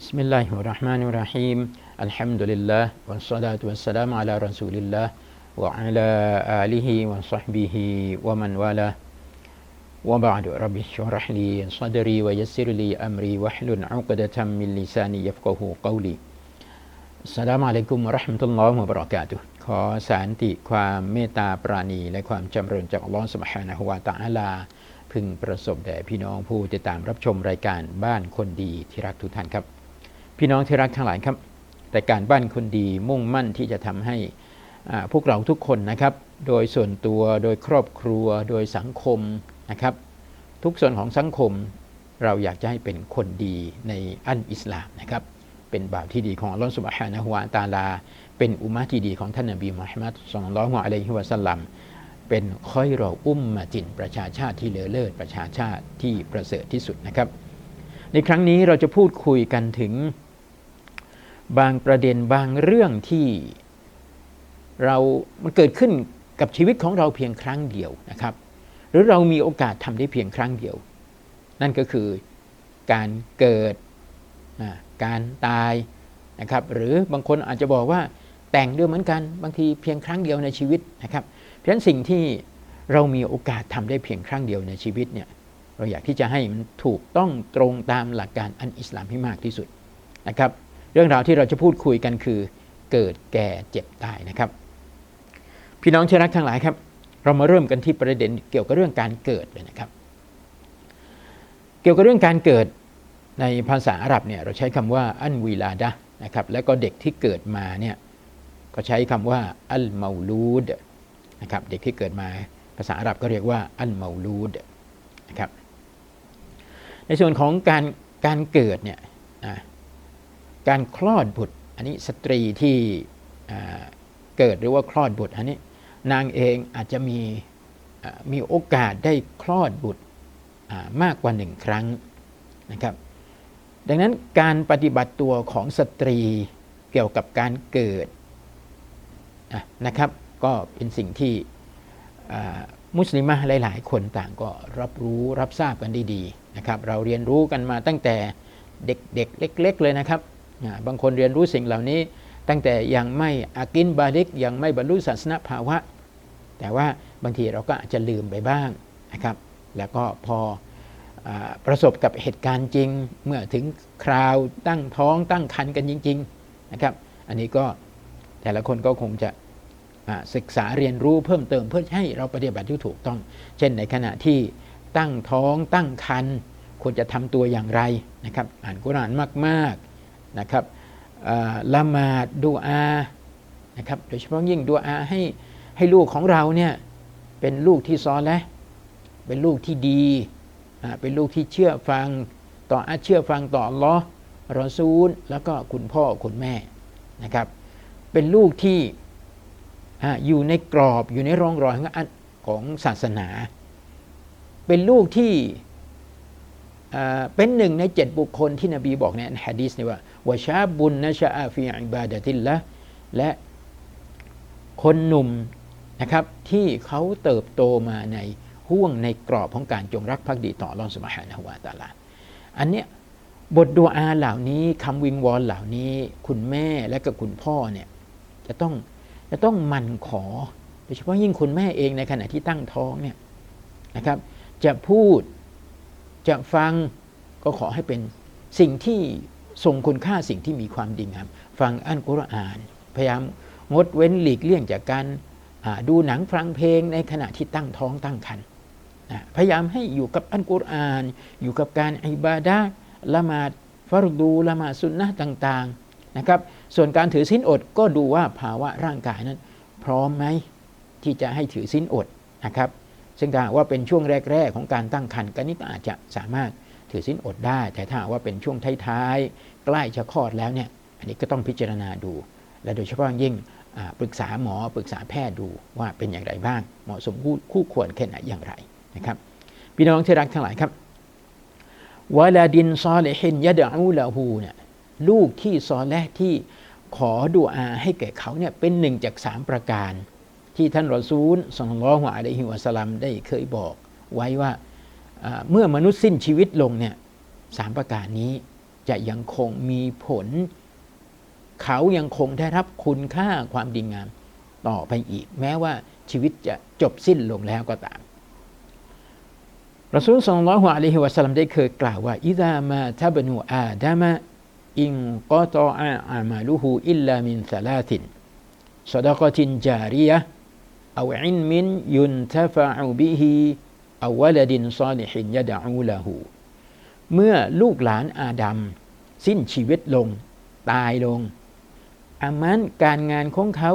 بسم الله الرحمن الرحيم الحمد لله والصلاة والسلام على رسول الله وعلى آله وصحبه ومن والاه وبعد رب اشرح لي صدري ويسر لي أمري واحلل عقدة من لساني يفقه قولي السلام عليكم ورحمة الله وبركاته ขอสารติความเมตตาปราณี และความจำเริญจากอัลลอฮฺสุบฮานะฮุวาตะอาลา พึงประสบแด่พี่น้องผู้ติดตามรับชมรายการบ้านคนดีที่รักทุกท่านครับ พี่น้องที่รักทั้งหลายครับรายการบ้านคนดีมุ่งมั่นที่จะทำให้พวกเราทุกคนนะครับ โดยส่วนตัวโดยครอบครัว โดยสังคมนะครับ ทุกส่วนของสังคมเราอยากจะให้เป็นคนดีในอันอิสลามนะครับ เป็นบ่าวที่ดีของอัลลอฮฺสุบฮานะฮุวาตาลา เป็นอุมมะที่ดีของท่านนบีมุฮัมมัดสุลลัลลอฮุอะลัยฮิวะสัลลัมเป็นค่อยรออุ้มมาจินประชาชาติที่เลอเลิศประชาชาติที่ประเสริฐที่สุดนะครับ ในครั้งนี้เราจะพูดคุยกันถึง บางประเด็นบางเรื่องที่เรามันเกิดขึ้นกับชีวิตของเราเพียงครั้งเดียวนะครับ หรือเรามีโอกาสทำได้เพียงครั้งเดียว นั่นก็คือการเกิดการตายนะครับหรือบางคนอาจจะบอกว่าแต่งด้วยเหมือนกันบางทีเพียงครั้งเดียวในชีวิตนะครับ เพราะฉะนั้นสิ่งที่เรามีโอกาสทำได้เพียงครั้งเดียวในชีวิตเนี่ยเราอยากที่จะให้มันถูกต้องตรงตามหลักการอันอิสลามให้มากที่สุดนะครับ เรื่องราวที่เราจะพูดคุยกันคือ เกิดแก่เจ็บตายนะครับ พี่น้องที่รักทั้งหลายครับ เรามาเริ่มกันที่ประเด็นเกี่ยวกับเรื่องการเกิดเลยนะครับ เกี่ยวกับเรื่องการเกิดในภาษาอาหรับเนี่ยเราใช้คำว่าอันวีลาดะนะครับแล้วก็เด็กที่เกิดมาเนี่ยก็ใช้คำว่าอัลมาลูดนะครับเด็กที่เกิดมาภาษาอาหรับก็เรียกว่าอัลมาลูดนะครับในส่วนของการการเกิดเนี่ยนะ การคลอดบุตร อันนี้สตรีที่เกิดหรือว่าคลอดบุตรอันนี้นางเองอาจจะมีมีโอกาสได้คลอดบุตรมากกว่าหนึ่งครั้งนะครับ ดังนั้นการปฏิบัติตัวของสตรีเกี่ยวกับการเกิดะนะครับ ก็เป็นสิ่งที่มุสลิมะหลาย ๆ คนต่างก็รับรู้รับทราบกันด้ดีนะครับ เราเรียนรู้กันมาตั้งแต่เด็ก ๆ เล็ก ๆ เลยนะครับ อ่าบางคนเรียนรู้สิ่งเหล่านี้ ตั้งแต่ยังไม่อากินบาลิกยังไม่บรรลุศาสนภาวะ แต่ว่าบางทีเราก็อาจจะลืมไปบ้างนะครับ แล้วก็พออประสบกับเหตุการณ์จริง เมื่อถึงคราวตั้งท้องตั้งครรภ์กันจริง ๆนะครับ อันนี้ก็แต่ละคนก็คงจะศึกษาเรียนรู้เพิ่มเติมเพื่อให้เราปฏิบัติที่ถูกต้อง เช่นในขณะที่ตั้งท้องตั้งครรภ์ควรจะทำตัวอย่างไรนะครับ อ่านกุรานมาก ๆ นะครับละหมาดดูอานะครับโดยเฉพาะยิ่งดูอาให้ให้ลูกของเราเนี่ยเป็นลูกที่ซ้อนและห์เป็นลูกที่ดีเป็นลูกที่เชื่อฟังต่ออาเชื่อฟังต่อลอรอซูลแล้วก็คุณพ่อคุณแม่นะครับ เป็นลูกที่อยู่ในกรอบอยู่ในร่องรอยของศาสนา เป็นลูกที่ เป็นหนึ่งในเจ็ดบุคคลที่นบีบอกในอันฮะดีษนี่ว่าวชาบุนนะชาฟีอิบาดะติลละและคนหนุ่มนะครับที่เขาเติบโตมาในห่วงในกรอบของการจงรักภักดีต่ออัลลอฮฺสุบฮานะวาตาลาอันเนี้ยบทดูอาเหล่านี้คำวิงวอนเหล่านี้คุณแม่และก็คุณพ่อเนี่ยจะต้องจะต้องมันขอโดยเฉพาะยิ่งคุณแม่เองในขณะที่ตั้งท้องเนี่ยนะครับจะพูด จะฟังก็ขอให้เป็นสิ่งที่ทรงคุณค่าสิ่งที่มีความดีงามฟังอันกุรอาน พยายามงดเว้นหลีกเลี่ยงจากการดูหนังฟังเพลงในขณะที่ตั้งท้องตั้งครรภ์นพยายามให้อยู่กับอันกุรอาน อยู่กับการอิบาดะละหมาดฟารดูละหมาดสุนนะต่างๆนะครับ ส่วนการถือศีลอดก็ดูว่าภาวะร่างกายนั้น พร้อมไหมที่จะให้ถือศีลอดนะครับ ซึ่งถ้าว่าเป็นช่วงแรก ๆ ของการตั้งครรภ์ก็นี่ก็อาจจะสามารถถือศีลอดได้ แต่ถ้าว่าเป็นช่วงท้ายๆใกล้จะคลอดแล้วเนี่ยอันนี้ก็ต้องพิจารณาดู และโดยเฉพาะยิ่งปรึกษาหมอปรึกษาแพทย์ดูว่าเป็นอย่างไรบ้าง เหมาะสมคู่ควรแค่ไหนอย่างไรนะครับพี่น้องที่รักทั้งหลายครับวลาดินซอเลหินยะดะอูละฮูเนี่ยลูกที่ซอและที่ขอดุอาให้แก่เขาเนี่ยเป็นหนึ่งจากสามประการ ที่ท่านรอซูลสัลลัลลอฮุอะลัยฮิวะสลัมได้เคยบอกไว้ว่าเมื่อมนุษย์สิ้นชีวิตลงเนี่ยสามประการนี้จะยังคงมีผล เขายังคงได้รับคุณค่าความดีงามต่อไปอีก แม้ว่าชีวิตจะจบสิ้นลงแล้วก็ตามรอซูลสัลลัลลอฮุอะลัยฮิวะสลัมได้เคยกล่าวว่าอิดามาทับนูอาดามะอิงกอตออาอามาลุฮูอิลลามินซาลาตินซดกตินจารียะ เอาอินมินยุนทฟะอูบิฮิเอาวลดินซอลิฮินยะดะอูละหูเมื่อลูกหลานอาดัมสิ้นชีวิตลง ตายลง อามันการงานของเขา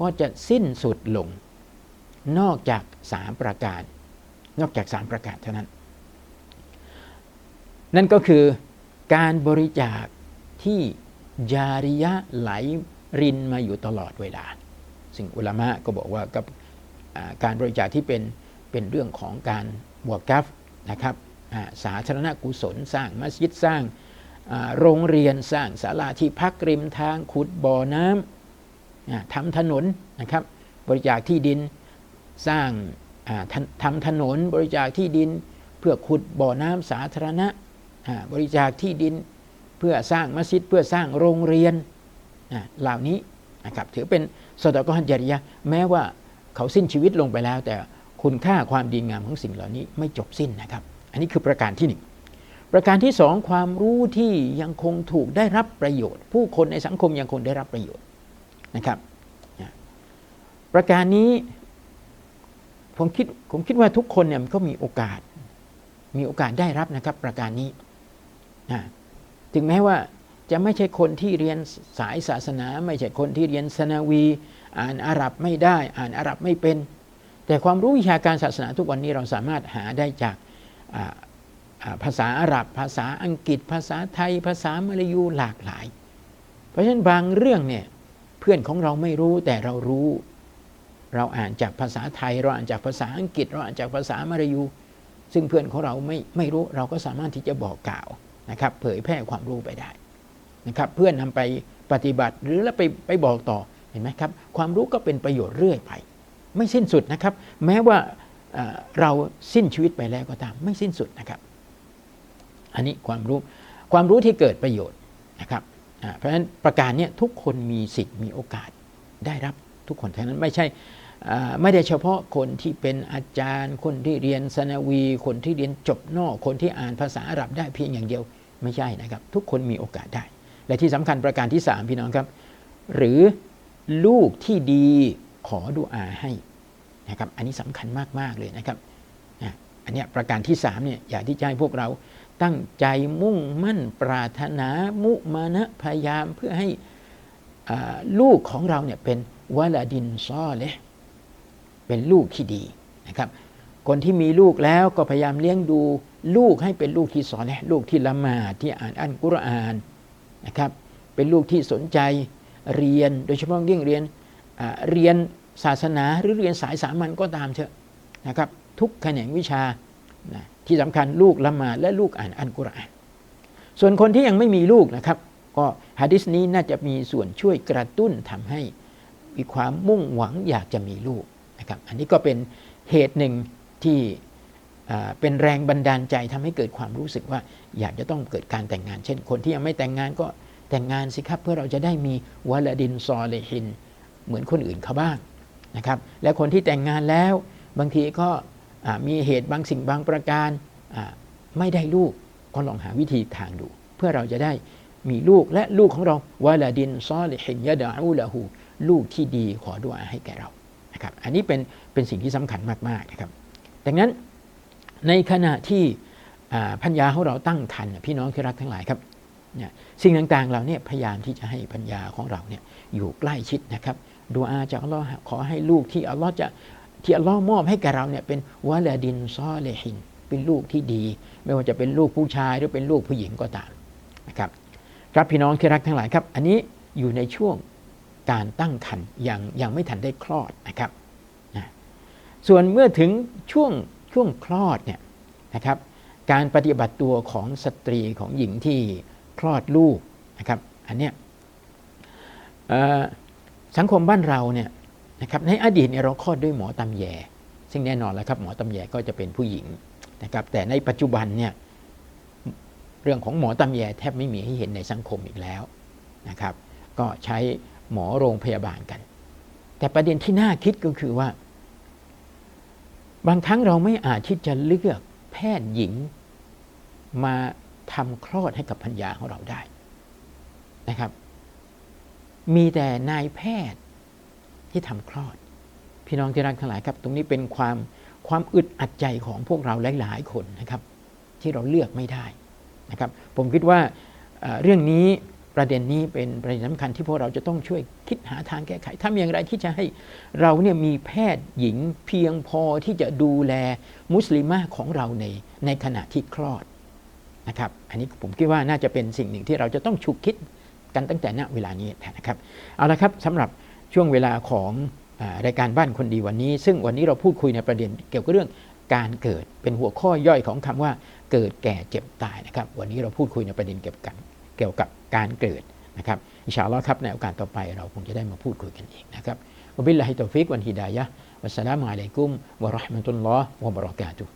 ก็จะสิ้นสุดลง นอกจากสามประการ นอกจากสามประการเท่านั้น นั่นก็คือการบริจาคที่ยาริยะไหลรินมาอยู่ตลอดเวลา ซึ่งอุลามะก็บอกว่ากับการบริจาคที่เป็นเป็นเรื่องของการบวกกัฟนะครับสาธารณกุศลสร้างมัสยิดสร้างโรงเรียนสร้างศาลาที่พักริมทางขุดบ่อน้ำทำถนนนะครับบริจาคที่ดินสร้างทำถนนบริจาคที่ดินเพื่อขุดบ่อน้ำสาธารณะบริจาคที่ดินเพื่อสร้างมัสยิดเพื่อสร้างโรงเรียนเหล่านี้ นะครับถือเป็นสตกรจริยะแม้ว่าเขาสิ้นชีวิตลงไปแล้ว แต่คุณค่าความดีงามของสิ่งเหล่านี้ไม่จบสิ้นนะครับ อันนี้คือประการที่หนึ่งประการที่สองความรู้ที่ยังคงถูกได้รับประโยชน์ ผู้คนในสังคมยังคงได้รับประโยชน์นะครับประการนี้ผมคิดผมคิดว่าทุกคนเนี่ยมันก็มีโอกาสมีโอกาสได้รับนะครับประการนี้ถึงแม้ว่า จะไม่ใช่คนที่เรียนสายศาสนา ไม่ใช่คนที่เรียนสนาวี อ่านอาหรับไม่ได้ อ่านอาหรับไม่เป็น แต่ความรู้วิชาการศาสนาทุกวันนี้เราสามารถหาได้จากภาษาอาหรับ ภาษาอังกฤษ ภาษาไทย ภาษามลายูหลากหลาย เพราะฉะนั้นบางเรื่องเนี่ยเพื่อนของเราไม่รู้แต่เรารู้ เราอ่านจากภาษาไทย เราอ่านจากภาษาอังกฤษ เราอ่านจากภาษามลายู ซึ่งเพื่อนของเราไม่ไม่รู้เราก็สามารถที่จะบอกกล่าวนะครับ เผยแพร่ความรู้ไปได้ นะครับเพื่อนนำไปปฏิบัติหรือแล้วไปไปบอกต่อเห็นไหมครับความรู้ก็เป็นประโยชน์เรื่อยไป ไม่สิ้นสุดนะครับ แม้ว่าเราสิ้นชีวิตไปแล้วก็ตามไม่สิ้นสุดนะครับ อันนี้ความรู้ความรู้ที่เกิดประโยชน์นะครับเพราะฉะนั้นประการนี้ทุกคนมีสิทธิ์มีโอกาสได้รับทุกคนทั้งนั้นไม่ใช่ไม่ได้เฉพาะคนที่เป็นอาจารย์ คนที่เรียนสนาวี คนที่เรียนจบนอก คนที่อ่านภาษาอาหรับได้เพียงอย่างเดียวไม่ใช่นะครับ ทุกคนมีโอกาสได้ และที่สำคัญประการที่ 3 พี่น้องครับ หรือลูกที่ดีขอดุอาให้นะครับอันนี้สำคัญมาก ๆ เลยนะครับอันนี้ประการที่3เนี่ยอยากที่จะให้พวกเราตั้งใจมุ่งมั่นปรารถนามุมานะพยายามเพื่อให้ลูกของเราเนี่ยเป็นวลาดินซอเลยเป็นลูกที่ดีนะครับคนที่มีลูกแล้วก็พยายามเลี้ยงดูลูกให้เป็นลูกที่สอนและลูกที่ละหมาดที่อ่านอัลกุรอาน นะครับเป็นลูกที่สนใจเรียนโดยเฉพาะยิ่งเรียนเรียนศาสนาหรือเรียนสายสามัญก็ตามเถอะนะครับทุกแขนงวิชานะที่สำคัญลูกละหมาดและลูกอ่านอัลกุรอาน ส่วนคนที่ยังไม่มีลูกนะครับก็ฮะดิษนี้น่าจะมีส่วนช่วยกระตุ้นทำให้มีความมุ่งหวังอยากจะมีลูกนะครับอันนี้ก็เป็นเหตุหนึ่งที่ เป็นแรงบันดาลใจทำให้เกิดความรู้สึกว่า อยากจะต้องเกิดการแต่งงาน เช่น คนที่ยังไม่แต่งงานก็แต่งงานสิครับ เพื่อเราจะได้มีวลาดินซอเลหิน เหมือนคนอื่นเขาบ้างนะครับและคนที่แต่งงานแล้วบางทีก็มีเหตุบางสิ่งบางประการไม่ได้ลูกก็ลองหาวิธีทางดู เพื่อเราจะได้มีลูกและลูกของเราวลาดินซอลิฮินยะดาอูละหูลูกที่ดีขอดุอาให้แก่เรานะครับอันนี้เป็นเป็นสิ่งที่สำคัญมากๆนะครับดังนั้น ในขณะที่พัญญาของเราตั้งคันพี่น้องที่รักทั้งหลายครับเนี่ยสิ่งต่างๆเราเนี่ยพยายามที่จะให้พัญญาของเราเนี่ยอยู่ใกล้ชิดนะครับดูอาจากอัลลอฮ์ขอให้ลูกที่อัลลอฮ์จะที่อัลลอฮ์มอบให้แก่เราเนี่ยเป็นวะลาดินซอเลหิน เป็นลูกที่ดี ไม่ว่าจะเป็นลูกผู้ชายหรือเป็นลูกผู้หญิงก็ตามนะครับครับพี่น้องที่รักทั้งหลายครับ อันนี้อยู่ในช่วงการตั้งครรภ์ยังยังไม่ทันได้คลอดนะครับนะส่วนเมื่อถึงช่วง ช่วงคลอดเนี่ยนะครับ การปฏิบัติตัวของสตรีของหญิงที่คลอดลูกนะครับอันเนี้ยสังคมบ้านเราเนี่ยนะครับในอดีตเนี่ยเราคลอดด้วยหมอตำแย ซึ่งแน่นอนแล้วครับหมอตำแยก็จะเป็นผู้หญิงนะครับแต่ในปัจจุบันเนี่ยเรื่องของหมอตำแยแทบไม่มีให้เห็นในสังคมอีกแล้วนะครับ ก็ใช้หมอโรงพยาบาลกัน แต่ประเด็นที่น่าคิดก็คือว่า บางครั้งเราไม่อาจที่จะเลือกแพทย์หญิงมาทำคลอดให้กับพัญญาของเราได้นะครับ มีแต่นายแพทย์ที่ทำคลอด พี่น้องที่รักทั้งหลายครับ ตรงนี้เป็นความความอึดอัดใจของพวกเราหลาย ๆ คนนะครับ ที่เราเลือกไม่ได้นะครับ ผมคิดว่าเอ่อเรื่องนี้ ประเด็นนี้เป็นประเด็นสำคัญที่พวกเราจะต้องช่วยคิดหาทางแก้ไขทำอย่างไรที่จะให้เราเนี่ยมีแพทย์หญิงเพียงพอที่จะดูแลมุสลิมาของเราในในขณะที่คลอดนะครับอันนี้ผมคิดว่าน่าจะเป็นสิ่งหนึ่งที่เราจะต้องฉุกคิดกันตั้งแต่ณเวลานี้นะครับเอาละครับสำหรับช่วงเวลาของอรายการบ้านคนดีวันนี้ ซึ่งวันนี้เราพูดคุยในประเด็นเกี่ยวกับเรื่องการเกิดเป็นหัวข้อย่อยของคำว่าเกิดแก่เจ็บตายนะครับ วันนี้เราพูดคุยในประเด็นเกี่ยวกับ เกี่ยวกับการเกิดนะครับอินชาอัลลอฮ์ครับในโอกาสต่อไปเราคงจะได้มาพูดคุยกันอีกนะครับวบิลลาฮิตอฟิกวันฮิดายะวัสสลามุอะลัยกุมวะเราะห์มะตุลลอฮ์วะบะเราะกาตุฮ์